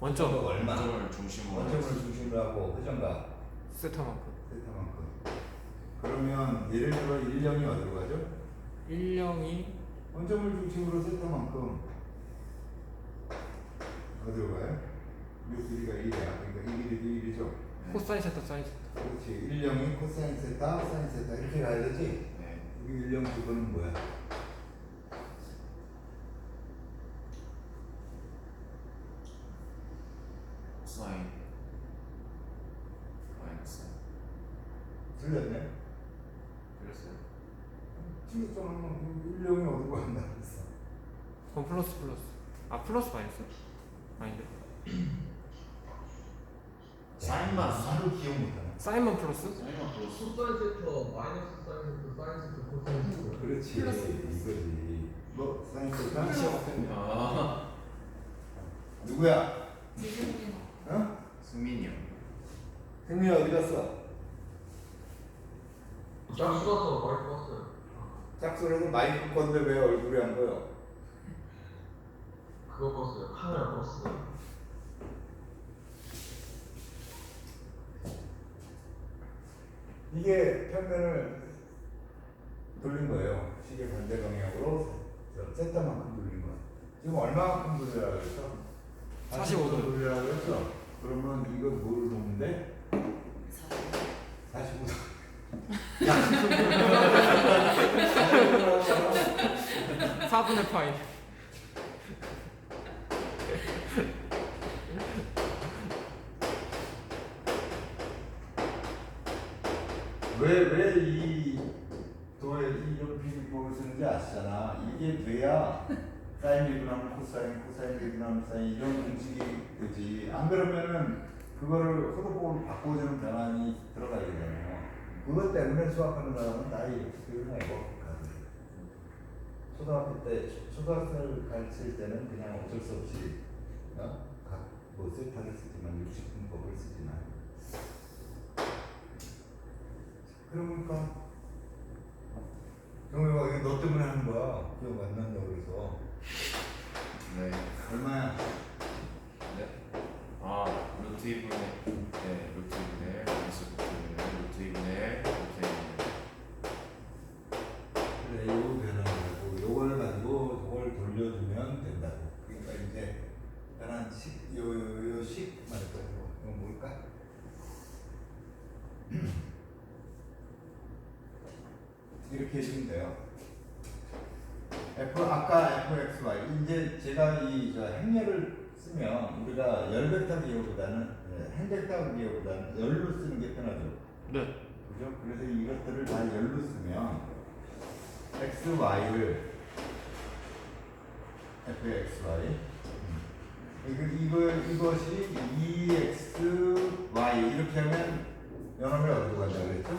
원점 얼마? 원점을 중심으로 원점을 중심으로 하고 회전각 세타만큼 세타만큼. 그러면 예를 들어 일령이 어디로 가죠? 1영이 원점을 중심으로 세타만큼 어디로 가요? 이 길이가 1이야. 그러니까 이 길이도 1이죠. 코사인 세타 사인 세타 그렇지. 일령이 코사인 세타, 사인 세타 이렇게 가야 되지? 네. 여기 일령 부분은 뭐야? 사인 마이너스 틀렸네? 그랬어요? 틀렸잖아. 어디로 간다 그랬어. 그럼 플러스 플러스 아 플러스 마이너스? 아닌데 사인만 하루 기억 못하네. 사인만 플러스? 사인만 플러스 코사인 세터 마이너스 사인 세터 사인 세터 코사인 세터 그렇지. 플러스. 이거지. 뭐 사인 세타? 아 누구야? 지금이나 어? 승민이 형 승민이 어디 갔어? 짝수가서 많이 컸어요 짝소리도 마이크 건데 왜 얼굴이 안 보여? 그거 껐어요 카메라 껐어요 이게 평면을 돌린 거예요. 시계 반대 방향으로 저 세타만큼 돌린 거야. 지금 얼마만큼 돌리라고 그랬어? 45 도. 돌리라고 그랬어. 그러면 이거 뭘 놓는데? 45도. 야, 4분의 파이 왜왜 이 도에 이런 비빔법을 쓰는지 아시잖아. 이게 돼야 사인 리브나면 코사인, 코사인 리브나면 사인 이런 공식이 되지. 안 그러면은 그거를 호도법으로 바꿔주는 변환이 들어가야 되잖아요. 그것 때문에 수학하는 사람은 나이 이렇게 교육하고 초등학교 때 초등학생을 가르칠 때는 그냥 어쩔 수 없이 어? 각뭐 세타를 쓰지만 60분법을 쓰지만 그러니까 경우가 이거 너 때문에 하는 거야 기억 안 난다고 그래서 네 얼마야? 네? 아 루트 2분의 네 루트 2분의 마이너스 루트 2분의 루트 2분의 루트 2분의 그래 요거 변환하고 요걸 가지고 돌려주면 된다고 그러니까 이제 변환 식요요 식 말할 거야 이거 뭘까? 이렇게 해주면 돼요. F 아까 fxy 이제 제가 이 저 행렬을 쓰면 우리가 열 벡터 기호보다는 예, 행벡터 기호보다는 열로 쓰는 게 편하죠. 네 그죠? 그래서 이것들을 다 열로 쓰면 x, y를 f, x, y 이거, 이거, 이것이 2x, y 이렇게 하면 연합이 어디로 간다 그랬죠?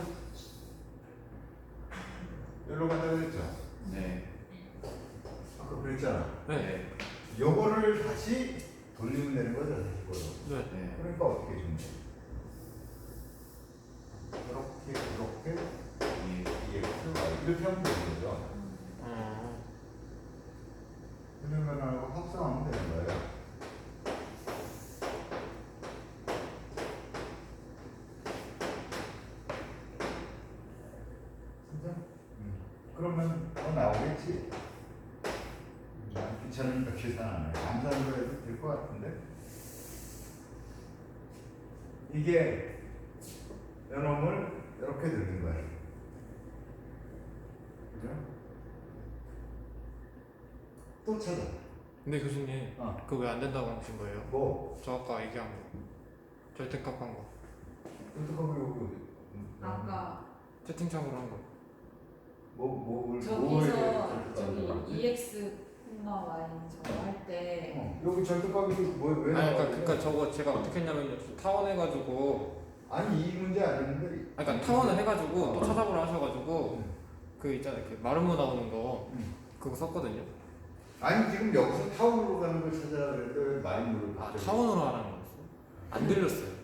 여기로 간다 그랬죠? 네 아까 그랬잖아 네. 요거를 다시 돌리면 되는 거죠 다시 걸로 네. 네. 그러니까 어떻게 주면 돼? 이렇게 이렇게 이 2x, y 이렇게 하면 되는 거죠 어, 그러면하고 합성하면 되는 거예요. 진짜? 음. 그러면 더 나오겠지. 음, 난 귀찮으니까 계산 안 해. 감산으로 해도 될 것 같은데. 이게 연놈을 이렇게 들는 거예요. 그죠? 또 찾아. 근데 교수님 어. 그거 왜 안 된다고 하신 거예요? 뭐? 저 아까 얘기한 거 절대값 한 거 어떡하고 여기 아까 채팅창으로 한 거 뭐뭐 저기서 저기 EX 콤마 Y 저거 할때. 어, 여기 절대값이 뭐왜 아니 그러니까, 그러니까 저거 제가 어떻게 했냐면요 타원 해가지고. 아니 이 문제 아니었는데. 아니, 그러니까 타원을 해가지고 또 찾아보라 하셔가지고 음. 그 있잖아요. 그 마름모 나오는 거. 음. 그거 썼거든요. 아니 지금 여기서 타운으로 가는 걸 찾아라 왜 마이너를 아 타원으로 하라는 거였어? 안 들렸어요.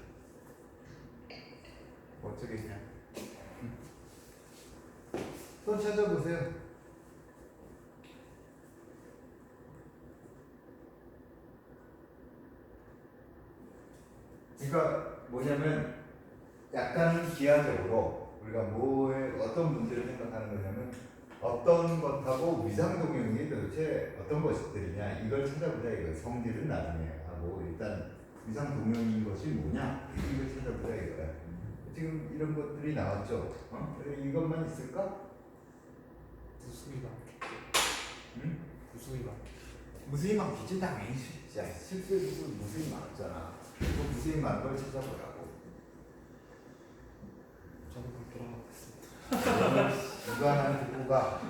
어떻게? 했냐 또 찾아보세요 그러니까 뭐냐면 약간 기하적으로 우리가 뭐에 어떤 문제를 생각하는 거냐면 어떤 것하고 위상 동형이 도대체 어떤 것들이냐 이걸 찾아보자 이거 성질은 나중에. 하고 일단 위상 동형인 것이 뭐냐 이걸 찾아보자 이거야. 지금 이런 것들이 나왔죠. 어? 이것만 있을까? 무수히가 응? 무수히가 무수히 많겠지 당연히 진짜 실수에도 무수히 많았잖아 그 무수히 많은 걸 찾아보라고 저는 그럼 돌아가겠습니다. 이거 하나 듣고 가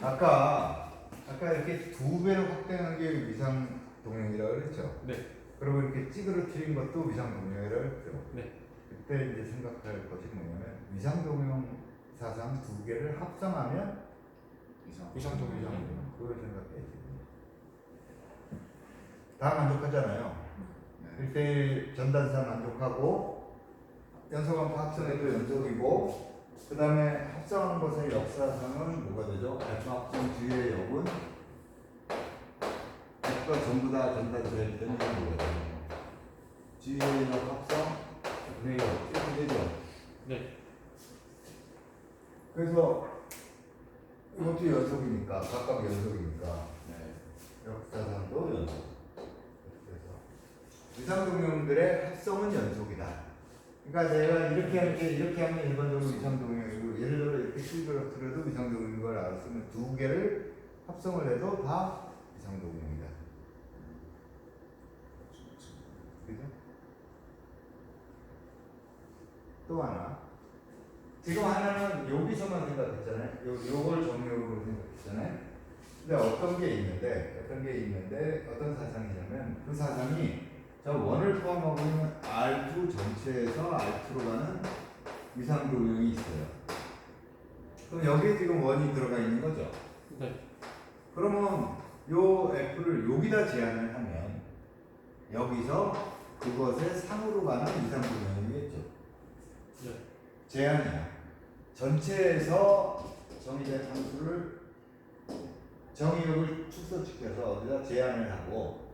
아까 아까 이렇게 두 배로 확대한 게 위상 동형이라고 그랬죠? 네. 그리고 이렇게 찌그러뜨린 것도 위상 동형이라고 했죠? 네. 그때 이제 생각할 것이 뭐냐면 위상 동형 사상 두 개를 합성하면 이상. 위상 동형. 그걸 생각해야지. 다 만족하잖아요. 네. 1대1 전단사 만족하고 연속함 합성해도 연속이고 그 다음에 합성한 것의 역사상은 뭐가 되죠? 알파 합성 뒤에 역은 F가 전부 다 전단사일 때는 뭐가 되죠? 뒤에 역 합성 분의 역 이렇게 되죠? 네. 그래서 이것도 연속이니까 각각 연속이니까 네. 역사상도 연속. 그래서 위상동형들의 합성은 연속이다. 그러니까 내가 이렇게 하면 이제 이렇게 하면 일반적으로 위상동형이고 예를 들어 이렇게 찌그러뜨려도 위상동형인 걸 알았으면 두 개를 합성을 해도 다 위상동형이다. 그죠? 또 하나. 지금 하나는 여기서만 생각했잖아요. 요, 요걸 정력으로 생각했잖아요. 근데 어떤 게 있는데, 어떤 게 있는데, 어떤 사상이냐면, 그 사상이 저 원을 포함하고 있는 R2 전체에서 R2로 가는 위상도형이 있어요. 그럼 여기에 지금 원이 들어가 있는 거죠? 네. 그러면 요 F를 여기다 제한을 하면, 여기서 그것의 상으로 가는 위상도형이겠죠? 네. 제한이야. 전체에서 정의된 함수를 정의역을 축소시켜서 어디다 제한을 하고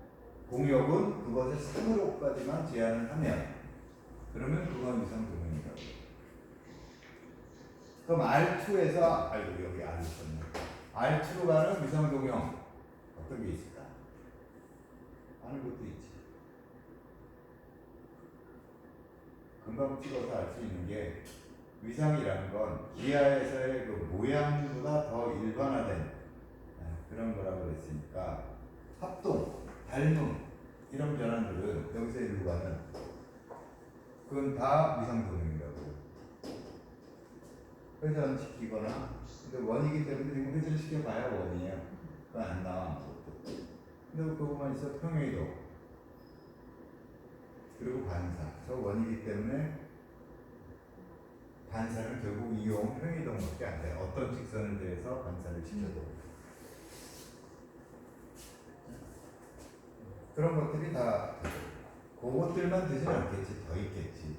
공역은 그것의 3으로까지만 제한을 하면 그러면 그건 위상도형이라고. 그럼 R2에서 아이고 여기 R 있었네. R2로 가는 위상도형 어떤 게 있을까? 아는 것도 있지. 금방 찍어서 알 수 있는 게 위상이라는 건 기하에서의 그 모양보다 더 일반화된 아, 그런 거라고 그랬으니까 합동, 닮음 이런 변환들은 여기서 일로 가는 그건 다 위상도형이라고. 회전 시키거나 근데 원이기 때문에 지금 회전 시켜봐야 원이에요. 그건 안 나와 근데 그거만 있어 평행이동 그리고 반사. 저 원이기 때문에 반사는 결국 이용 평이동밖에 안 돼요. 어떤 직선을 대해서 반사를 시켜도. 그런 것들이 다 그것들만 되진 않겠지. 더 있겠지.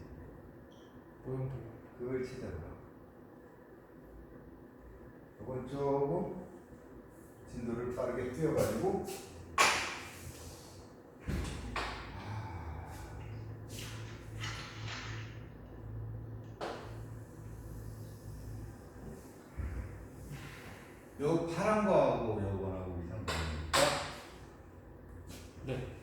그걸 찾아보라. 이건 조금 진도를 빠르게 뛰어가지고 요 파란 거하고 이상합니까? 네.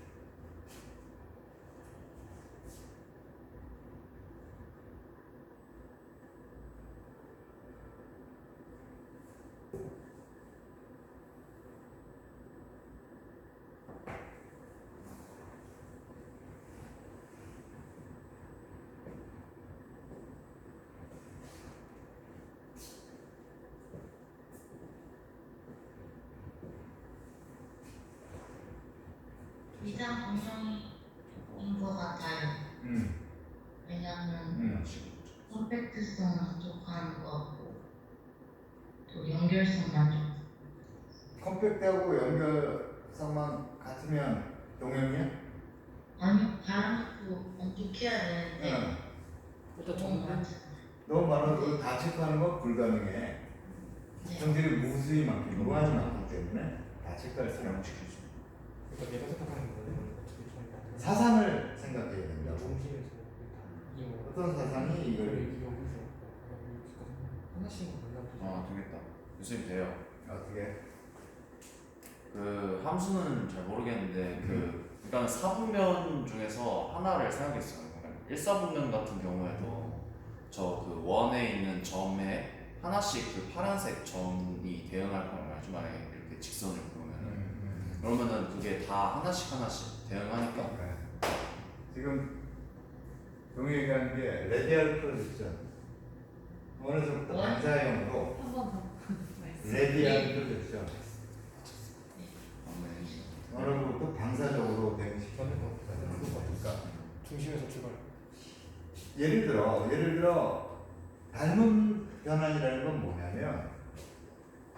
위장 동형인 것 같아요. 음, 왜냐하면 음. 컴팩트성 만족하는 거고 또 연결성 만족. 컴팩트하고 연결성만 같으면 동형이야? 아니 것도 만족해야 되는데 응. 일단 너무 정말 많잖아요. 너무 많아도 다 체크하는 건 불가능해. 네. 성질이 무수히 많기, 무한히 많기 때문에 다 체크할 수는 없지. 그러니까 내가 생각하는 거는 어떻게 좀 사상을 생각해야 된다. 어떤 사상이 이걸 하나씩 골라보자. 아 되겠다. 교수님 돼요. 어떻게 그 함수는 잘 모르겠는데 그 일단 사분면 중에서 하나를 생각했어요. 그러니까 일사분면 같은 경우에도 저 그 원에 있는 점에 하나씩 그 파란색 점이 대응할 거란 말이죠. 만약에 이렇게 직선을 그러면은 그게 다 하나씩 하나씩 대응하니까 네. 지금 동희 얘기하는 게 레디얼 프로젝션 어느서부터 원? 반사형으로 한번 더. 말씀. 레디얼 프로젝션 네. 방사적으로 거니까 중심에서 출발. 예를 들어 예를 들어 닮은 변환이라는 건 뭐냐면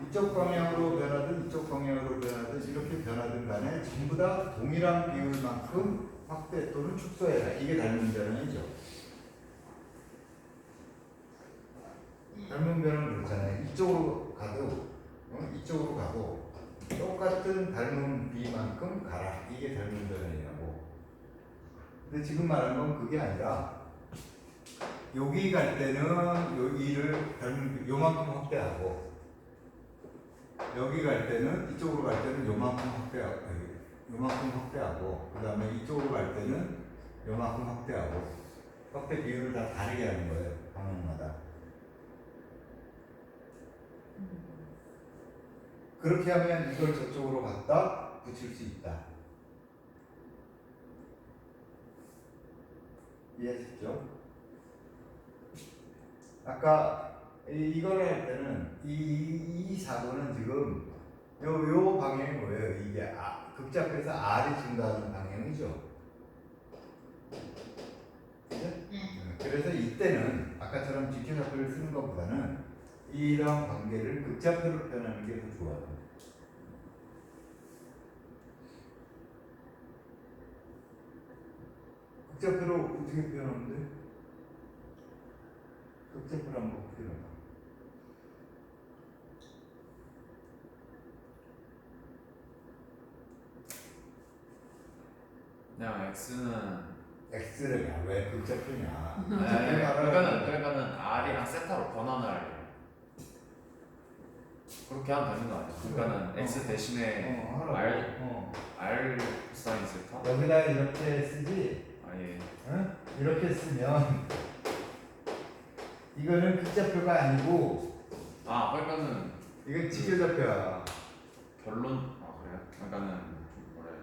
이쪽 방향으로 변하든 이쪽 방향으로 변하든 이렇게 변하든 간에 전부 다 동일한 비율만큼 확대 또는 축소해라. 이게 닮은 변환이죠. 닮은 변환은 그렇잖아요. 이쪽으로 가도 어? 이쪽으로 가도 똑같은 닮은 비만큼 가라. 이게 닮은 변환이라고. 근데 지금 말하는 건 그게 아니라 여기 갈 때는 여기를 닮은 요만큼 확대하고 여기 갈 때는 이쪽으로 갈 때는 요만큼 확대하고 요만큼 확대하고 그 다음에 이쪽으로 갈 때는 요만큼 확대하고 확대 비율을 다 다르게 하는 거예요 방향마다 그렇게 하면 이걸 저쪽으로 갖다 붙일 수 있다 이해하셨죠? 아까 이, 이거를 할 때는 이, 이, 이 사고는 지금 요, 요 방향이 뭐예요? 이게 아, 극작해서 R이 증가하는 방향이죠. 네. 그래서 이때는 아까처럼 직교좌표를 쓰는 것보다는 이런 관계를 극좌표로 표현하는 게 더 좋아요. 극좌표로 어떻게 표현하면 돼? 극좌표로 한번 표현해봐. 그냥 x는 X를 야, 왜? 아니, 아니, 그러니까는 그러니까는 r이랑 세타로 변환을 그렇게 하면 되는 거 아니야? 그러니까는 어. x 대신에 어, 하라고. R 어. r 사인 세타 여기다 이렇게 쓰지? 아예 응? 이렇게 쓰면 이거는 극좌표가 아니고 아 그러니까는 이건 직교좌표야. 결론 아 그래요? 그러니까는 좀 뭐라 해야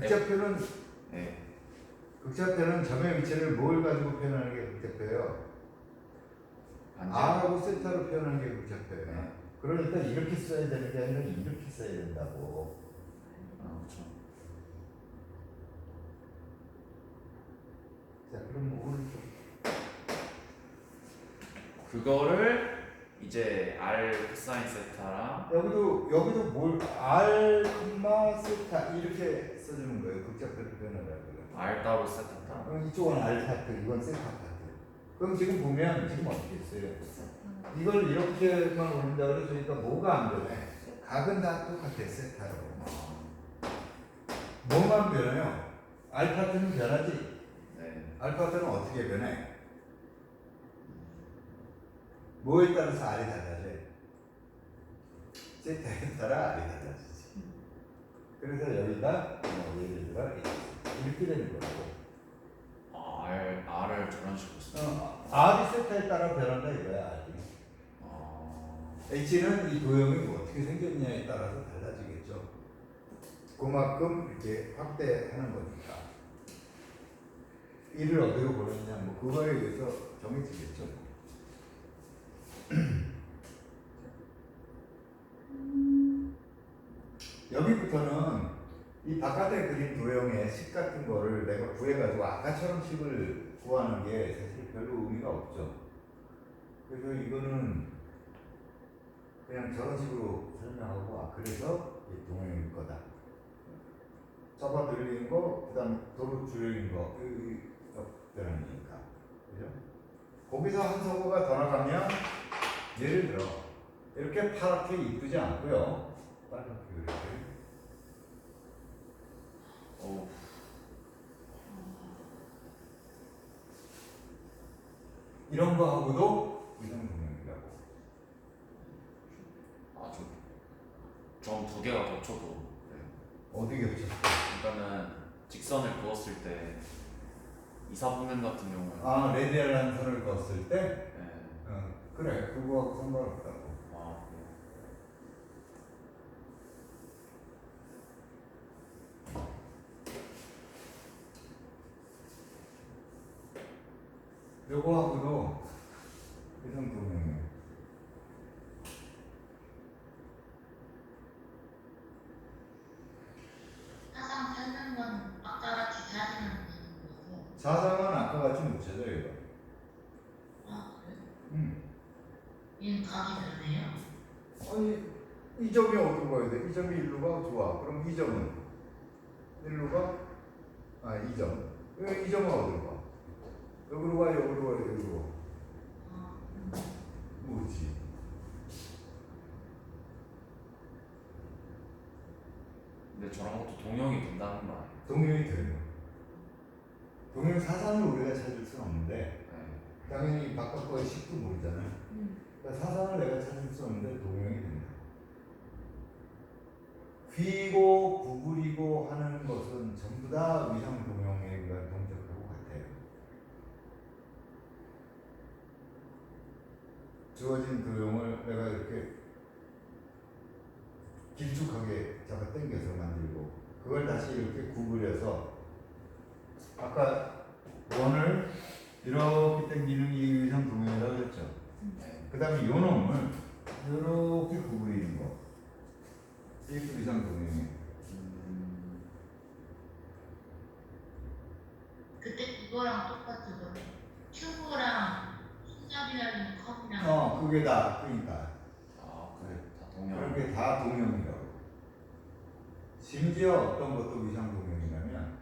되지? 극좌표는 예 극좌표는 점의 위치를 뭘 가지고 표현하는 게 극좌표예요? 반지 R하고 세타로 표현하는 게 극좌표예요. 네. 그러니까 이렇게 써야 되는 게 아니라 이렇게 써야 된다고. 아 그렇죠 자, 그럼 오른쪽. 그거를 이제 r 사인 세타랑 여기도 여기도 뭘 R, 세타 이렇게 써주는 거예요. 표현하라고. r 따로 세타 그럼 이쪽은 파트, 이건 세타 파트. 그럼 지금 보면 지금 어떻게 했어요? 이걸 이렇게만 올린다 그러니까 뭐가 안 변해? 각은 다 똑같아 세타로. 뭐만 변해요? R 파트는 변하지. 네 R 파트는 어떻게 변해? 뭐에 따라서 R이 달라져? 세타에 따라 R이 달라지지. 그래서 여기다 뭐 예를 들어 이렇게 되는 거고. 아, r r을 저런 식으로 쓰 어, R이 세타에 따라 변한다 이거야 R이. 아 H는 이 도형이 뭐 어떻게 생겼냐에 따라서 달라지겠죠. 그만큼 이렇게 확대하는 거니까. 이를 어디로 보내느냐, 뭐 그거에 의해서 정해지겠죠. 여기부터는 이 바깥에 그린 도형의 식 같은 거를 내가 구해가지고 아까처럼 식을 구하는 게 사실 별로 의미가 없죠. 그래서 이거는 그냥 저런 식으로 설명하고 아 그래서 이 동영일 거다. 접어 들리는 거, 그다음 도로 줄이는 거, 이 변환이니까, 그죠? 거기서 한 서고가 더 나가면 예를 들어 이렇게 파랗게 이쁘지 않고요, 빨갛게 이렇게 오 이런 거하고도 위상 동형이라고. 아주 점두 개가 겹쳐도. 어디 겹쳤어? 그러니까는 직선을 그었을 때 이사분면 같은 경우는 아 레디얼한 선을 그었을 때, 네. 어, 그래 그거하고 상관없다고. 아, 그래요. 요거하고도 위상 동형이에요. 사상 찾는 건 아까 같이 되는 거고. 사상은 아까 같이 못 찾아요 이거. 아 그래? 음. 얘는 각이 다르네요. 아니 이 점이 어디로 가야 돼? 이 점이 일로 가 좋아. 그럼 이 점은 일로 가? 아이 점. 이 점은 어디로 가 여기로 가 여기로 가. 아, 뭐지? 근데 저런 것도 동형이 된다는 거 아니에요? 동형이 돼요. 동형 사상을 우리가 찾을 수는 없는데 네. 당연히 바깥 거의 식도 모르잖아요. 음. 그러니까 사상을 내가 찾을 수 없는데 동형이 된다. 휘고 구부리고 하는 것은 전부 다 위상 동형에 의한 동작하고 같아요. 주어진 도형을 내가 이렇게 길쭉하게 잡아 당겨서 만들고 그걸 다시 이렇게 구부려서 아까 원을 이렇게 당기는 이 위상 동형이라고 그랬죠. 네. 그 다음에 요 놈을 이렇게 구부리는 거. 위상 동형이에요. 음, 그때 그거랑 똑같은 거. 큐브랑 손잡이랑 컵이랑. 어, 그게 다, 그러니까. 아, 그래. 다게 동형이라고. 심지어 어떤 것도 위상 동형이라면,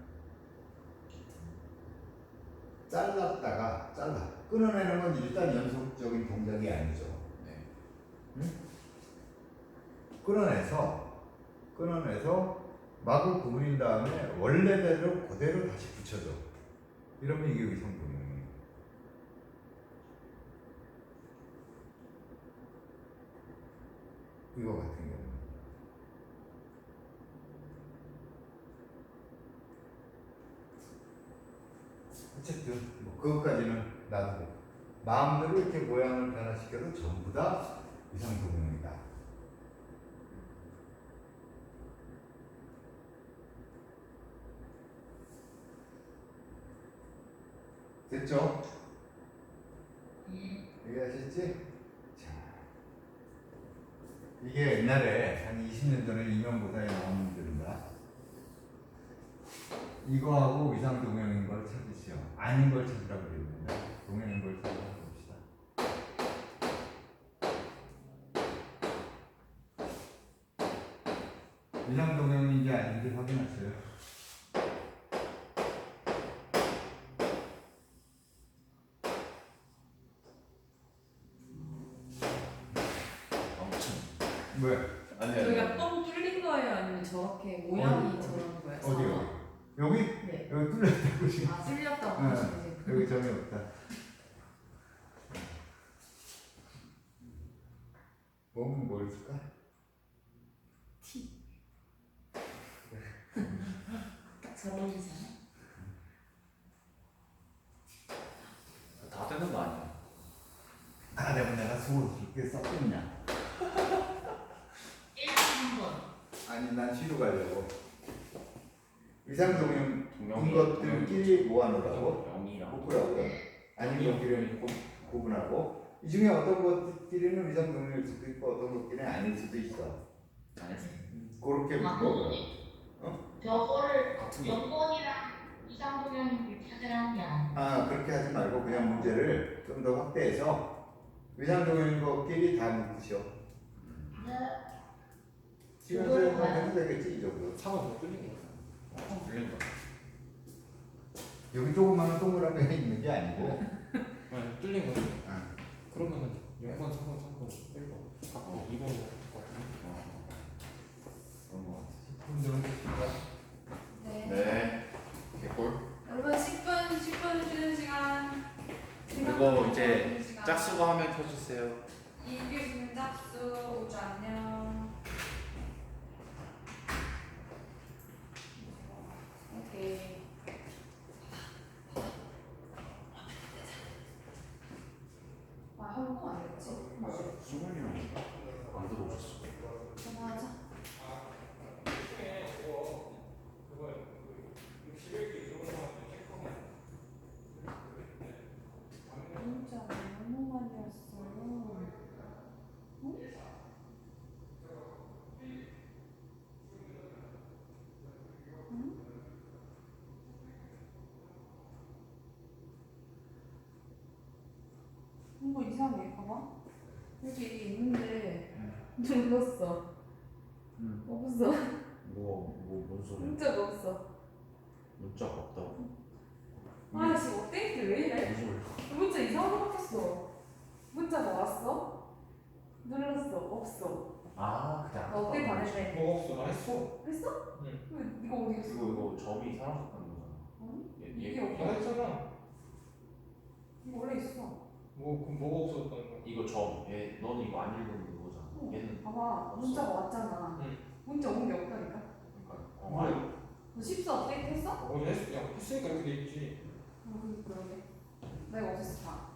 잘랐다가, 잘라. 끊어내는 건 일단 연속적인 동작이 아니죠. 네. 끊어내서, 끊어내서, 마구 구부린 다음에 원래대로 그대로 다시 붙여줘. 이러면 이게 위상 동형 이거 같은 경우. 어쨌든 뭐 그것까지는 놔두고 마음대로 이렇게 모양을 변화시켜도 전부 다 위상동형이다. 됐죠? 예. 이해하셨지? 자, 이게 옛날에 한 20년 전에 임용고사에 나온 문제입니다. 이거하고 위상 동형인 걸 찾으시오. 아닌 걸 찾으라고 그랬는데 동형인 걸 찾으라고 봅시다. 위상 동형인지 아닌지 확인하세요. 왜? 아니, 아니. 저희가 뻥 뚫린 거예요? 아니면 저렇게 모양이 어디, 저런 거예요? 어디 상어? 여기? 여기? 네. 여기 뚫렸다고 지금. 아 쓸렸다고 네. 하시는 여기 점이 없다. 몸은 뭘 쓸까? 딱잘 어울리잖아요. 다 되는 거 아니야? 아, 내가 내가 속을 그렇게 썼겠냐? 1번 한 번. 아니, 난 쉬러 가려고. 위상동형 동형이 것들끼리 모아놓으라고 영이랑 묶으라고. 아닌 것끼리는 구- 구분하고. 이 중에 어떤 것끼리는 위상동형일 수도 있고 어떤 것끼리는 아닐 수도 있어. 그렇게 아, 묶어. 저거를 같은 거. 연본이랑 이상동형을 찾으라는 게 아니야. 아, 그렇게 하지 말고 그냥 문제를 좀 더 확대해서 위상동형인 것끼리 다 묶으시오. 네. 지금 그거를 뭐 해도 되겠지, 이 정도. 상어 더 뚫린 거야. 어, 들린 거. 여기 조그마한 동그란 게 있는 게 아니고. 네, 뚫린 거지. 아. 그러면은 0번, 3번, 3번, 1번 갖고 2번 같은 어. 그런 거 같아. 10분 정도 쉴까? 네. 네. 개꿀. 여러분 10분 10분 쉬는 시간. 그거 이제 짝수고 화면 켜주세요. 이규진 짝수 우주 안녕. 오케이. 아 한국 아니겠지? 수근이랑 안 들어오셨어. 전화하자. 진짜 너무 많이 왔어. 응? 응? 이거 이상해. 봐봐. 여기 있는데 눌렀어. 응. 없어. 뭐 뭐 뭔 소리야? 문자가 없어. 문자가 없다고. 아, 지금 업데이트 왜 이래? 무슨 소리야? 문자 이상하게 바뀌었어. 문자가 왔어? 눌렀어. 없어. 아 그냥. 나 업데이트 안 했네. 뭐 없어 나 했어 했어? 응. 왜 이거 어디 있어? 이거 이거 점이 사라졌다는 거잖아. 아니? 얘, 이게 얘, 없어. 내가 했잖아 이거 원래 있어. 뭐 그럼 뭐가 없어졌다는 거야 이거 점. 얘 너는 이거 안 읽은 거잖아. 얘는 봐봐. 문자가 왔잖아. 응. 문자 온 게 없다니까. 그러니까. 어, 아니, 너14 업데이트 했어? 어 했, 야 했으니까 이렇게 돼 있지 어, 그러게. 내가 어디서 다.